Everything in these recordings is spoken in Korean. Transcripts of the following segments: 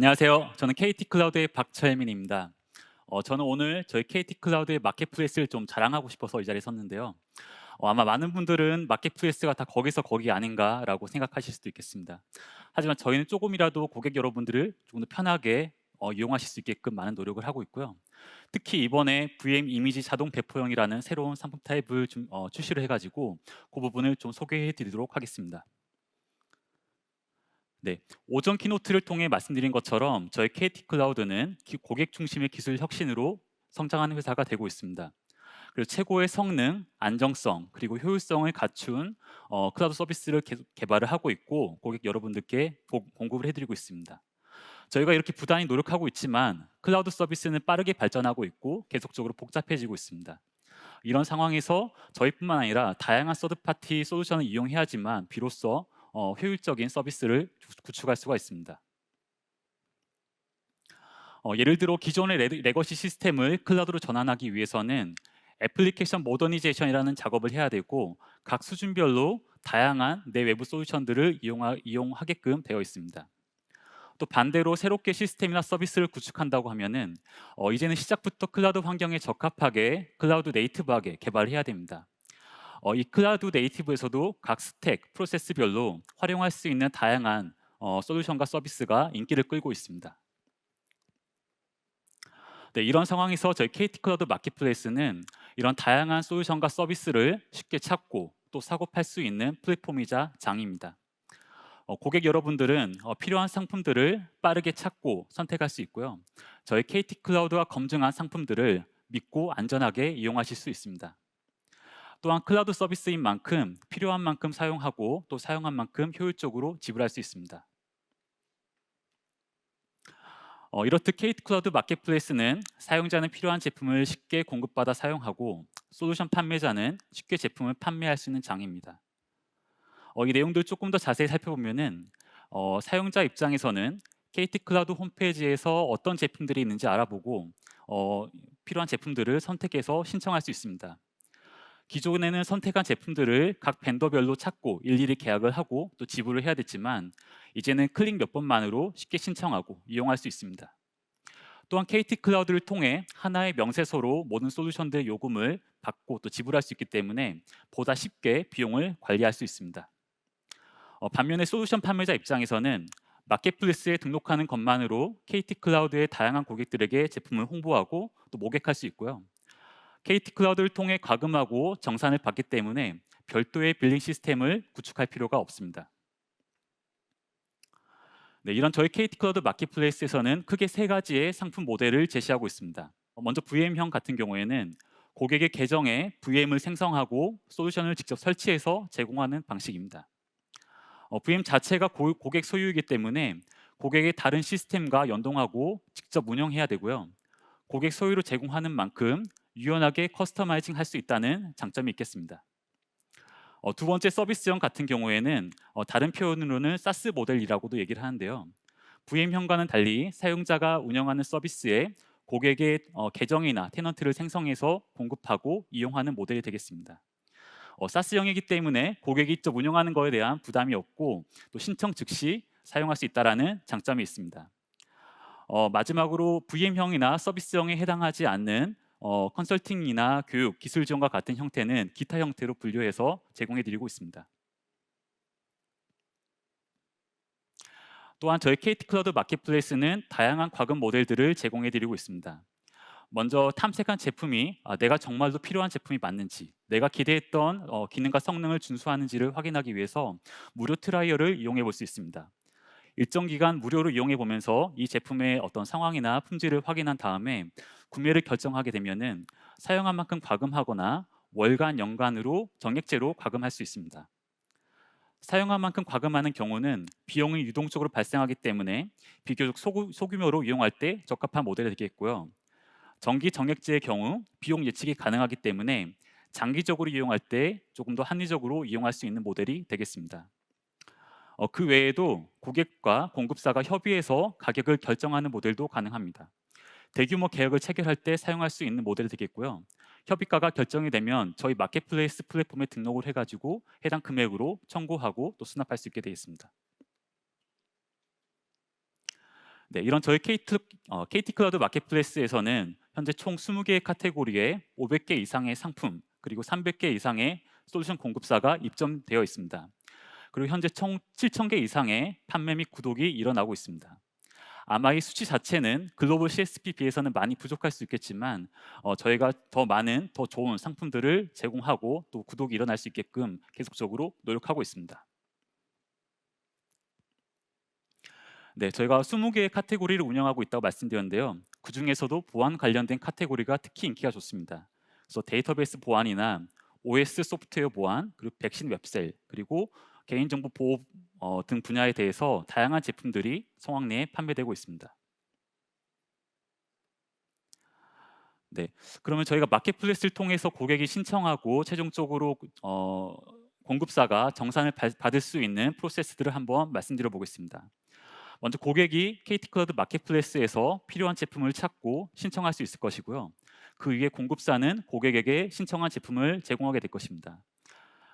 안녕하세요. 저는 KT 클라우드의 박철민입니다. 어, 저는 오늘 저희 KT 클라우드의 마켓플레이스를 좀 자랑하고 싶어서 이 자리에 섰는데요. 어, 아마 많은 분들은 마켓플레이스가 다 거기서 거기 아닌가라고 생각하실 수도 있겠습니다. 하지만 저희는 조금이라도 고객 여러분들을 조금 더 편하게 어, 이용하실 수 있게끔 많은 노력을 하고 있고요. 특히 이번에 VM 이미지 자동 배포형이라는 새로운 상품 타입을 좀, 어, 출시를 해가지고 그 부분을 좀 소개해 드리도록 하겠습니다. 네, 오전 키노트를 통해 말씀드린 것처럼 저희 KT 클라우드는 기- 고객 중심의 기술 혁신으로 성장하는 회사가 되고 있습니다. 그리고 최고의 성능, 안정성 그리고 효율성을 갖춘 어, 클라우드 서비스를 계속 개발을 하고 있고 고객 여러분들께 보- 공급을 해드리고 있습니다. 저희가 이렇게 부단히 노력하고 있지만 클라우드 서비스는 빠르게 발전하고 있고 계속적으로 복잡해지고 있습니다. 이런 상황에서 저희뿐만 아니라 다양한 서드파티 솔루션을 이용해야지만 비로소 어, 효율적인 서비스를 구- 구축할 수가 있습니다. 어, 예를 들어 기존의 레, 레거시 시스템을 클라우드로 전환하기 위해서는 애플리케이션 모더니제이션이라는 작업을 해야 되고 각 수준별로 다양한 내 외부 솔루션들을 이용하, 이용하게끔 되어 있습니다. 또 반대로 새롭게 시스템이나 서비스를 구축한다고 하면은 어, 이제는 시작부터 클라우드 환경에 적합하게 클라우드 네이티브하게 개발해야 됩니다. 어, 이 클라우드 네이티브에서도 각 스택, 프로세스별로 활용할 수 있는 다양한 어, 솔루션과 서비스가 인기를 끌고 있습니다. 네, 이런 상황에서 저희 KT 클라우드 마켓플레이스는 이런 다양한 솔루션과 서비스를 쉽게 찾고 또 사고 팔 수 있는 플랫폼이자 장입니다. 어, 고객 여러분들은 어, 필요한 상품들을 빠르게 찾고 선택할 수 있고요. 저희 KT 클라우드가 검증한 상품들을 믿고 안전하게 이용하실 수 있습니다. 또한 클라우드 서비스인 만큼 필요한 만큼 사용하고 또 사용한 만큼 효율적으로 지불할 수 있습니다. 어, 이렇듯 KT 클라우드 마켓플레이스는 사용자는 필요한 제품을 쉽게 공급받아 사용하고 솔루션 판매자는 쉽게 제품을 판매할 수 있는 장입니다. 어, 이 내용들 조금 더 자세히 살펴보면은 어, 사용자 입장에서는 KT 클라우드 홈페이지에서 어떤 제품들이 있는지 알아보고 어, 필요한 제품들을 선택해서 신청할 수 있습니다. 기존에는 선택한 제품들을 각 벤더별로 찾고 일일이 계약을 하고 또 지불을 해야 됐지만 이제는 클릭 몇 번만으로 쉽게 신청하고 이용할 수 있습니다. 또한 KT 클라우드를 통해 하나의 명세서로 모든 솔루션들의 요금을 받고 또 지불할 수 있기 때문에 보다 쉽게 비용을 관리할 수 있습니다. 어, 반면에 솔루션 판매자 입장에서는 마켓플레이스에 등록하는 것만으로 KT 클라우드의 다양한 고객들에게 제품을 홍보하고 또 모객할 수 있고요. KT 클라우드를 통해 과금하고 정산을 받기 때문에 별도의 빌링 시스템을 구축할 필요가 없습니다. 네, 이런 저희 KT 클라우드 마켓플레이스에서는 크게 세 가지의 상품 모델을 제시하고 있습니다. 어, 먼저 VM형 같은 경우에는 고객의 계정에 VM을 생성하고 솔루션을 직접 설치해서 제공하는 방식입니다. 어, VM 자체가 고, 고객 소유이기 때문에 고객의 다른 시스템과 연동하고 직접 운영해야 되고요. 고객 소유로 제공하는 만큼 유연하게 커스터마이징 할 수 있다는 장점이 있겠습니다. 어, 두 번째 서비스형 같은 경우에는 어, 다른 표현으로는 사스 모델이라고도 얘기를 하는데요. VM형과는 달리 사용자가 운영하는 서비스에 고객의 어, 계정이나 테넌트를 생성해서 공급하고 이용하는 모델이 되겠습니다. 어, 사스형이기 때문에 고객이 직접 운영하는 것에 대한 부담이 없고 또 신청 즉시 사용할 수 있다라는 장점이 있습니다. 어, 마지막으로 VM형이나 서비스형에 해당하지 않는 어, 컨설팅이나 교육, 기술 지원과 같은 형태는 기타 형태로 분류해서 제공해 드리고 있습니다. 또한 저희 KT 클라우드 마켓플레이스는 다양한 과금 모델들을 제공해 드리고 있습니다. 먼저 탐색한 제품이 아, 내가 정말로 필요한 제품이 맞는지, 내가 기대했던 어, 기능과 성능을 준수하는지를 확인하기 위해서 무료 트라이얼을 이용해 볼 수 있습니다. 일정 기간 무료로 이용해 보면서 이 제품의 어떤 상황이나 품질을 확인한 다음에 구매를 결정하게 되면은 사용한 만큼 과금하거나 월간, 연간으로 정액제로 과금할 수 있습니다. 사용한 만큼 과금하는 경우는 비용이 유동적으로 발생하기 때문에 비교적 소규, 소규모로 이용할 때 적합한 모델이 되겠고요. 정기 정액제의 경우 비용 예측이 가능하기 때문에 장기적으로 이용할 때 조금 더 합리적으로 이용할 수 있는 모델이 되겠습니다. 어, 그 외에도 고객과 공급사가 협의해서 가격을 결정하는 모델도 가능합니다. 대규모 계약을 체결할 때 사용할 수 있는 모델이 되겠고요. 협의가가 결정이 되면 저희 마켓플레이스 플랫폼에 등록을 해가지고 해당 금액으로 청구하고 또 수납할 수 있게 되어 있습니다. 네, 이런 저희 KT, 어, KT 클라우드 마켓플레이스에서는 현재 총 20개의 카테고리에 500개 이상의 상품 그리고 300개 이상의 솔루션 공급사가 입점되어 있습니다. 그리고 현재 총 7,000개 이상의 판매 및 구독이 일어나고 있습니다. 아마 이 수치 자체는 글로벌 CSP 비해서는 많이 부족할 수 있겠지만 어, 저희가 더 많은 더 좋은 상품들을 제공하고 또 구독이 일어날 수 있게끔 계속적으로 노력하고 있습니다. 네, 저희가 20개의 카테고리를 운영하고 있다고 말씀드렸는데요. 그 중에서도 보안 관련된 카테고리가 특히 인기가 좋습니다. 그래서 데이터베이스 보안이나 OS 소프트웨어 보안, 그리고 백신 웹셀, 그리고 개인정보 보호 어, 등 분야에 대해서 다양한 제품들이 성황 내에 판매되고 있습니다. 네, 그러면 저희가 마켓플레이스를 통해서 고객이 신청하고 최종적으로 어, 공급사가 정산을 받을 수 있는 프로세스들을 한번 말씀드려 보겠습니다. 먼저 고객이 KT 클라우드 마켓플레이스에서 필요한 제품을 찾고 신청할 수 있을 것이고요. 그 위에 공급사는 고객에게 신청한 제품을 제공하게 될 것입니다.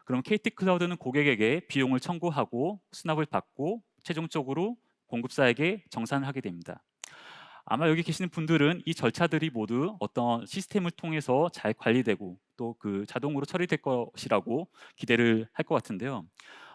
그럼 KT 클라우드는 고객에게 비용을 청구하고 수납을 받고 최종적으로 공급사에게 정산을 하게 됩니다. 아마 여기 계시는 분들은 이 절차들이 모두 어떤 시스템을 통해서 잘 관리되고 또 그 자동으로 처리될 것이라고 기대를 할 것 같은데요.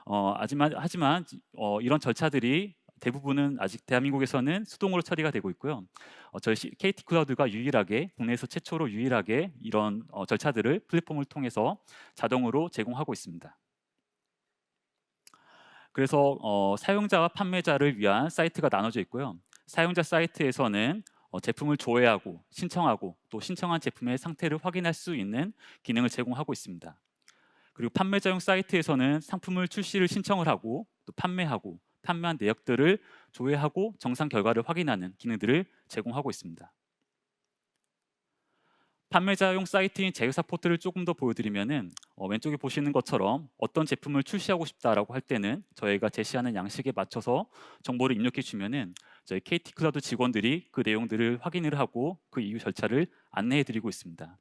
어, 하지만 하지만 어, 이런 절차들이 대부분은 아직 대한민국에서는 수동으로 처리가 되고 있고요. 어, 저희 KT 클라우드가 유일하게 국내에서 최초로 유일하게 이런 어, 절차들을 플랫폼을 통해서 자동으로 제공하고 있습니다. 그래서 어, 사용자와 판매자를 위한 사이트가 나눠져 있고요. 사용자 사이트에서는 어, 제품을 조회하고 신청하고 또 신청한 제품의 상태를 확인할 수 있는 기능을 제공하고 있습니다. 그리고 판매자용 사이트에서는 상품을 출시를 신청을 하고 또 판매하고 판매한 내역들을 조회하고 정상 결과를 확인하는 기능들을 제공하고 있습니다. 판매자용 사이트인 제휴사 포트를 조금 더 보여드리면은 어, 왼쪽에 보시는 것처럼 어떤 제품을 출시하고 싶다라고 할 때는 저희가 제시하는 양식에 맞춰서 정보를 입력해 주면은 저희 KT 클라우드 직원들이 그 내용들을 확인을 하고 그 이후 절차를 안내해 드리고 있습니다.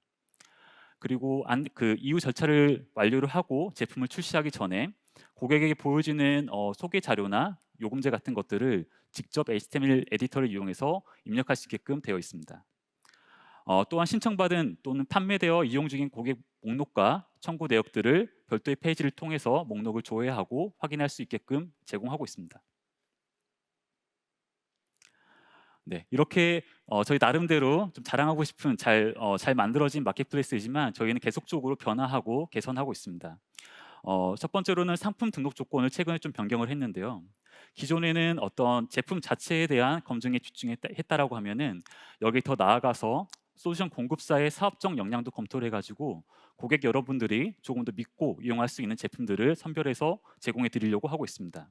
그리고 안, 그 이후 절차를 완료를 하고 제품을 출시하기 전에 고객에게 보여지는 어, 소개 자료나 요금제 같은 것들을 직접 HTML 에디터를 이용해서 입력할 수 있게끔 되어 있습니다. 어, 또한 신청받은 또는 판매되어 이용 중인 고객 목록과 청구 내역들을 별도의 페이지를 통해서 목록을 조회하고 확인할 수 있게끔 제공하고 있습니다. 네, 이렇게 어, 저희 나름대로 좀 자랑하고 싶은 잘, 어, 잘 만들어진 마켓플레이스이지만 저희는 계속적으로 변화하고 개선하고 있습니다. 어, 첫 번째로는 상품 등록 조건을 최근에 좀 변경을 했는데요. 기존에는 어떤 제품 자체에 대한 검증에 집중했다라고 하면은 여기 더 나아가서 솔루션 공급사의 사업적 역량도 검토를 해가지고 고객 여러분들이 조금 더 믿고 이용할 수 있는 제품들을 선별해서 제공해 드리려고 하고 있습니다.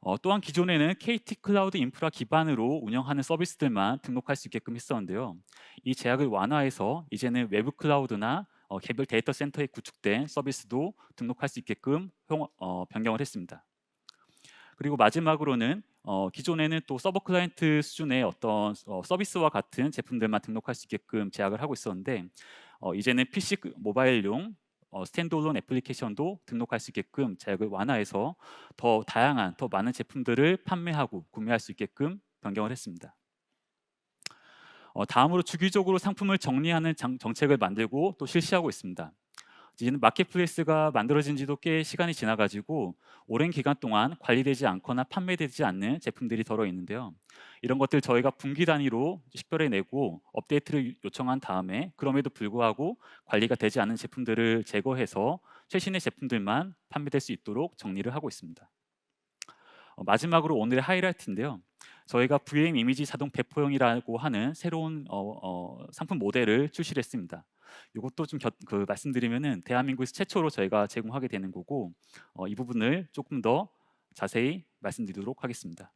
어, 또한 기존에는 KT 클라우드 인프라 기반으로 운영하는 서비스들만 등록할 수 있게끔 했었는데요. 이 제약을 완화해서 이제는 외부 클라우드나 어, 개별 데이터 센터에 구축된 서비스도 등록할 수 있게끔 어, 변경을 했습니다. 그리고 마지막으로는 어, 기존에는 또 서버 클라이언트 수준의 어떤 어, 서비스와 같은 제품들만 등록할 수 있게끔 제약을 하고 있었는데 어, 이제는 PC 모바일용 어, 스탠드얼론 애플리케이션도 등록할 수 있게끔 제약을 완화해서 더 다양한 더 많은 제품들을 판매하고 구매할 수 있게끔 변경을 했습니다. 어, 다음으로 주기적으로 상품을 정리하는 장, 정책을 만들고 또 실시하고 있습니다. 이제는 마켓플레이스가 만들어진 지도 꽤 시간이 지나가지고 오랜 기간 동안 관리되지 않거나 판매되지 않는 제품들이 덜어 있는데요. 이런 것들 저희가 분기 단위로 식별해 내고 업데이트를 요청한 다음에 그럼에도 불구하고 관리가 되지 않은 제품들을 제거해서 최신의 제품들만 판매될 수 있도록 정리를 하고 있습니다. 어, 마지막으로 오늘의 하이라이트인데요. 저희가 VM 이미지 자동 배포형이라고 하는 새로운 어, 어, 상품 모델을 출시를 했습니다. 이것도 좀 겨, 그 말씀드리면은 대한민국에서 최초로 저희가 제공하게 되는 거고 어, 이 부분을 조금 더 자세히 말씀드리도록 하겠습니다.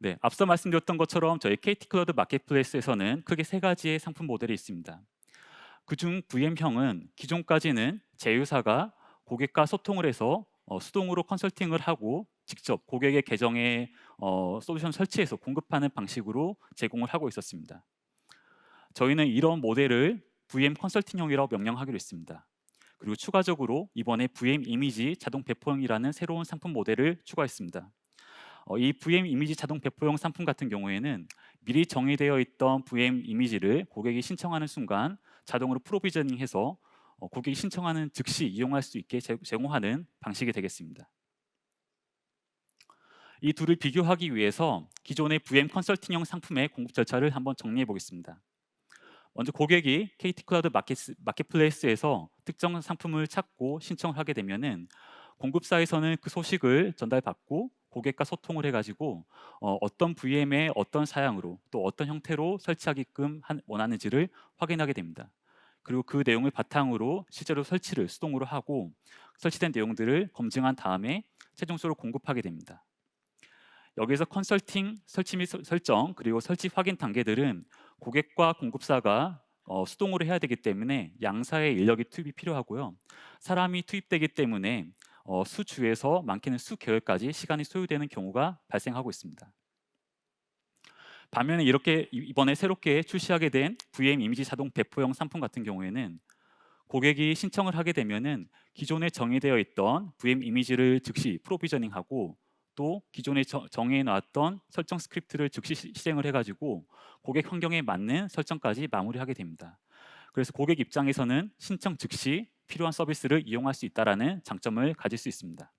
네, 앞서 말씀드렸던 것처럼 저희 KT 클라우드 마켓플레이스에서는 크게 세 가지의 상품 모델이 있습니다. 그중 VM형은 기존까지는 제휴사가 고객과 소통을 해서 어, 수동으로 컨설팅을 하고 직접 고객의 계정에 어, 솔루션 설치해서 공급하는 방식으로 제공을 하고 있었습니다. 저희는 이런 모델을 VM 컨설팅형이라고 명명하기로 했습니다. 그리고 추가적으로 이번에 VM 이미지 자동 배포형이라는 새로운 상품 모델을 추가했습니다. 어, 이 VM 이미지 자동 배포형 상품 같은 경우에는 미리 정의되어 있던 VM 이미지를 고객이 신청하는 순간 자동으로 프로비저닝해서 어, 고객이 신청하는 즉시 이용할 수 있게 제, 제공하는 방식이 되겠습니다. 이 둘을 비교하기 위해서 기존의 VM 컨설팅형 상품의 공급 절차를 한번 정리해 보겠습니다. 먼저 고객이 KT 클라우드 마켓, 마켓플레이스에서 특정 상품을 찾고 신청을 하게 되면은 공급사에서는 그 소식을 전달받고 고객과 소통을 해가지고 어, 어떤 VM에 어떤 사양으로 또 어떤 형태로 설치하게끔 한, 원하는지를 확인하게 됩니다. 그리고 그 내용을 바탕으로 실제로 설치를 수동으로 하고 설치된 내용들을 검증한 다음에 최종적으로 공급하게 됩니다. 여기서 컨설팅, 설치 및 설정 그리고 설치 확인 단계들은 고객과 공급사가 어, 수동으로 해야 되기 때문에 양사의 인력이 투입이 필요하고요. 사람이 투입되기 때문에 어, 수주에서 많게는 수 개월까지 시간이 소요되는 경우가 발생하고 있습니다. 반면에 이렇게 이번에 새롭게 출시하게 된 VM 이미지 자동 배포형 상품 같은 경우에는 고객이 신청을 하게 되면은 기존에 정의되어 있던 VM 이미지를 즉시 프로비저닝하고 또 기존에 정해 놨던 설정 스크립트를 즉시 실행을 해가지고 고객 환경에 맞는 설정까지 마무리하게 됩니다. 그래서 고객 입장에서는 신청 즉시 필요한 서비스를 이용할 수 있다라는 장점을 가질 수 있습니다.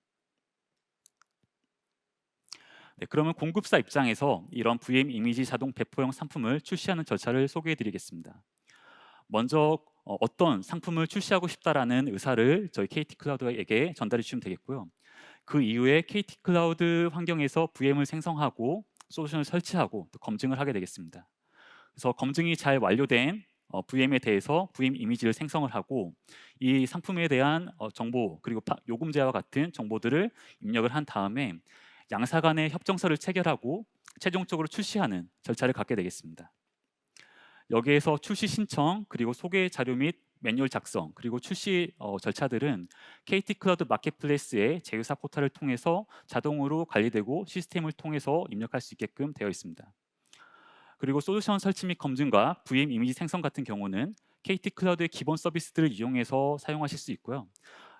네, 그러면 공급사 입장에서 이런 VM 이미지 자동 배포형 상품을 출시하는 절차를 소개해 드리겠습니다. 먼저 어, 어떤 상품을 출시하고 싶다라는 의사를 저희 KT 클라우드에게 전달해 주시면 되겠고요. 그 이후에 KT 클라우드 환경에서 VM을 생성하고 솔루션을 설치하고 또 검증을 하게 되겠습니다. 그래서 검증이 잘 완료된 어, VM에 대해서 VM 이미지를 생성을 하고 이 상품에 대한 어, 정보 그리고 파, 요금제와 같은 정보들을 입력을 한 다음에 양사 간의 협정서를 체결하고 최종적으로 출시하는 절차를 갖게 되겠습니다. 여기에서 출시 신청 그리고 소개 자료 및 매뉴얼 작성 그리고 출시 어, 절차들은 KT 클라우드 마켓플레이스의 제휴사 포털을 통해서 자동으로 관리되고 시스템을 통해서 입력할 수 있게끔 되어 있습니다. 그리고 솔루션 설치 및 검증과 VM 이미지 생성 같은 경우는 KT 클라우드의 기본 서비스들을 이용해서 사용하실 수 있고요.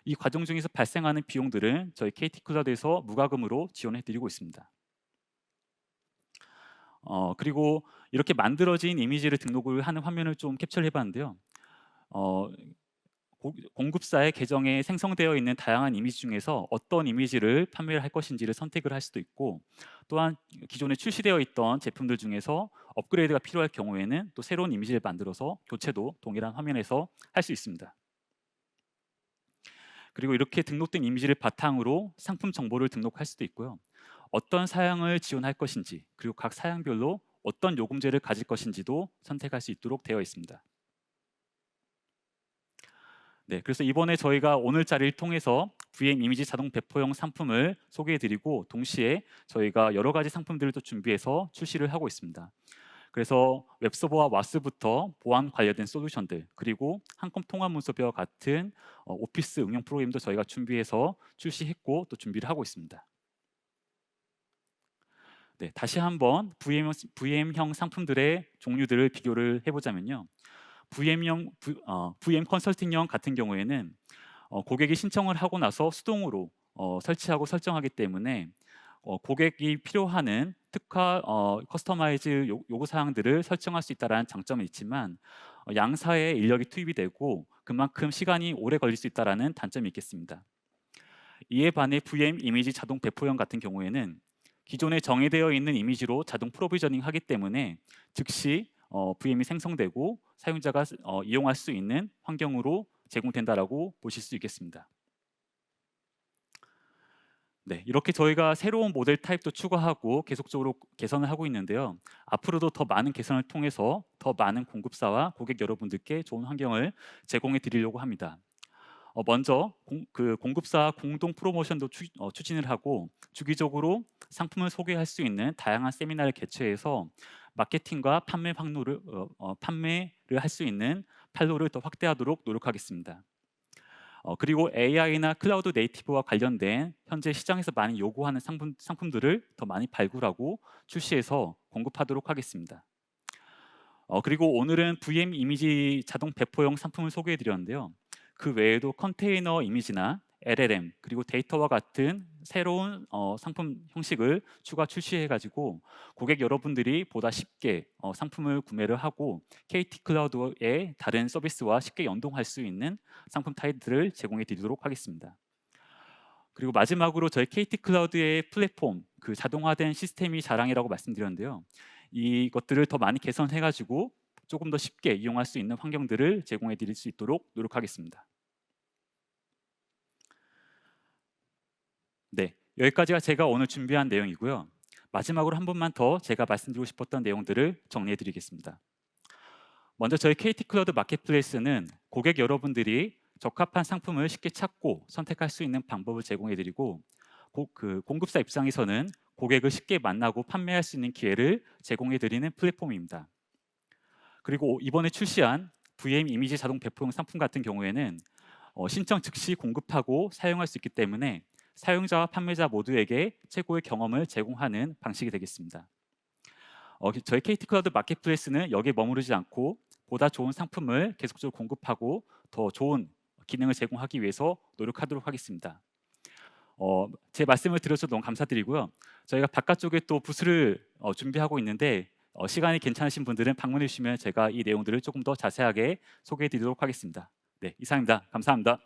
이 과정 중에서 발생하는 비용들은 저희 KT 클라우드에서 무과금으로 지원해 드리고 있습니다. 어, 그리고 이렇게 만들어진 이미지를 등록을 하는 화면을 좀 캡처를 해봤는데요. 어, 공급사의 계정에 생성되어 있는 다양한 이미지 중에서 어떤 이미지를 판매를 할 것인지를 선택을 할 수도 있고 또한 기존에 출시되어 있던 제품들 중에서 업그레이드가 필요할 경우에는 또 새로운 이미지를 만들어서 교체도 동일한 화면에서 할 수 있습니다. 그리고 이렇게 등록된 이미지를 바탕으로 상품 정보를 등록할 수도 있고요. 어떤 사양을 지원할 것인지 그리고 각 사양별로 어떤 요금제를 가질 것인지도 선택할 수 있도록 되어 있습니다. 네, 그래서 이번에 저희가 오늘 자리를 통해서 VM 이미지 자동 배포형 상품을 소개해드리고 동시에 저희가 여러 가지 상품들을 또 준비해서 출시를 하고 있습니다. 그래서 웹서버와 와스부터 보안 관련된 솔루션들 그리고 한컴 통합 문서비와 같은 어, 오피스 응용 프로그램도 저희가 준비해서 출시했고 또 준비를 하고 있습니다. 네, 다시 한번 VM, VM형 상품들의 종류들을 비교를 해보자면요. VM형 어, VM 컨설팅형 같은 경우에는 어, 고객이 신청을 하고 나서 수동으로 어, 설치하고 설정하기 때문에 어, 고객이 필요하는 특화 어, 커스터마이즈 요, 요구 사항들을 설정할 수 있다는 장점은 있지만 어, 양사의 인력이 투입이 되고 그만큼 시간이 오래 걸릴 수 있다는 단점이 있겠습니다. 이에 반해 VM 이미지 자동 배포형 같은 경우에는 기존에 정의되어 있는 이미지로 자동 프로비저닝 하기 때문에 즉시 어, VM이 생성되고 사용자가 어, 이용할 수 있는 환경으로 제공된다라고 보실 수 있겠습니다. 네, 이렇게 저희가 새로운 모델 타입도 추가하고 계속적으로 개선을 하고 있는데요. 앞으로도 더 많은 개선을 통해서 더 많은 공급사와 고객 여러분들께 좋은 환경을 제공해 드리려고 합니다. 어, 먼저 공, 그 공급사 공동 프로모션도 추, 어, 추진을 하고 주기적으로 상품을 소개할 수 있는 다양한 세미나를 개최해서 마케팅과 판매 확률을 어, 어, 판매를 할 수 있는 판로를 더 확대하도록 노력하겠습니다. 어, 그리고 AI나 클라우드 네이티브와 관련된 현재 시장에서 많이 요구하는 상품, 상품들을 더 많이 발굴하고 출시해서 공급하도록 하겠습니다. 어, 그리고 오늘은 VM 이미지 자동 배포용 상품을 소개해 드렸는데요. 그 외에도 컨테이너 이미지나 LLM 그리고 데이터와 같은 새로운 어, 상품 형식을 추가 출시해 가지고 고객 여러분들이 보다 쉽게 어, 상품을 구매를 하고 KT 클라우드의 다른 서비스와 쉽게 연동할 수 있는 상품 타입들을 제공해 드리도록 하겠습니다. 그리고 마지막으로 저희 KT 클라우드의 플랫폼 그 자동화된 시스템이 자랑이라고 말씀드렸는데요. 이것들을 더 많이 개선해 가지고 조금 더 쉽게 이용할 수 있는 환경들을 제공해 드릴 수 있도록 노력하겠습니다. 네, 여기까지가 제가 오늘 준비한 내용이고요. 마지막으로 한 번만 더 제가 말씀드리고 싶었던 내용들을 정리해 드리겠습니다. 먼저 저희 KT 클라우드 마켓플레이스는 고객 여러분들이 적합한 상품을 쉽게 찾고 선택할 수 있는 방법을 제공해 드리고 그 공급사 입장에서는 고객을 쉽게 만나고 판매할 수 있는 기회를 제공해 드리는 플랫폼입니다. 그리고 이번에 출시한 VM 이미지 자동 배포용 상품 같은 경우에는 어, 신청 즉시 공급하고 사용할 수 있기 때문에 사용자와 판매자 모두에게 최고의 경험을 제공하는 방식이 되겠습니다. 어, 저희 KT 클라우드 마켓플레이스는 여기에 머무르지 않고 보다 좋은 상품을 계속적으로 공급하고 더 좋은 기능을 제공하기 위해서 노력하도록 하겠습니다. 어, 제 말씀을 들어서 너무 감사드리고요. 저희가 바깥쪽에 또 부스를 어, 준비하고 있는데 어, 시간이 괜찮으신 분들은 방문해 주시면 제가 이 내용들을 조금 더 자세하게 소개해 드리도록 하겠습니다. 네, 이상입니다. 감사합니다.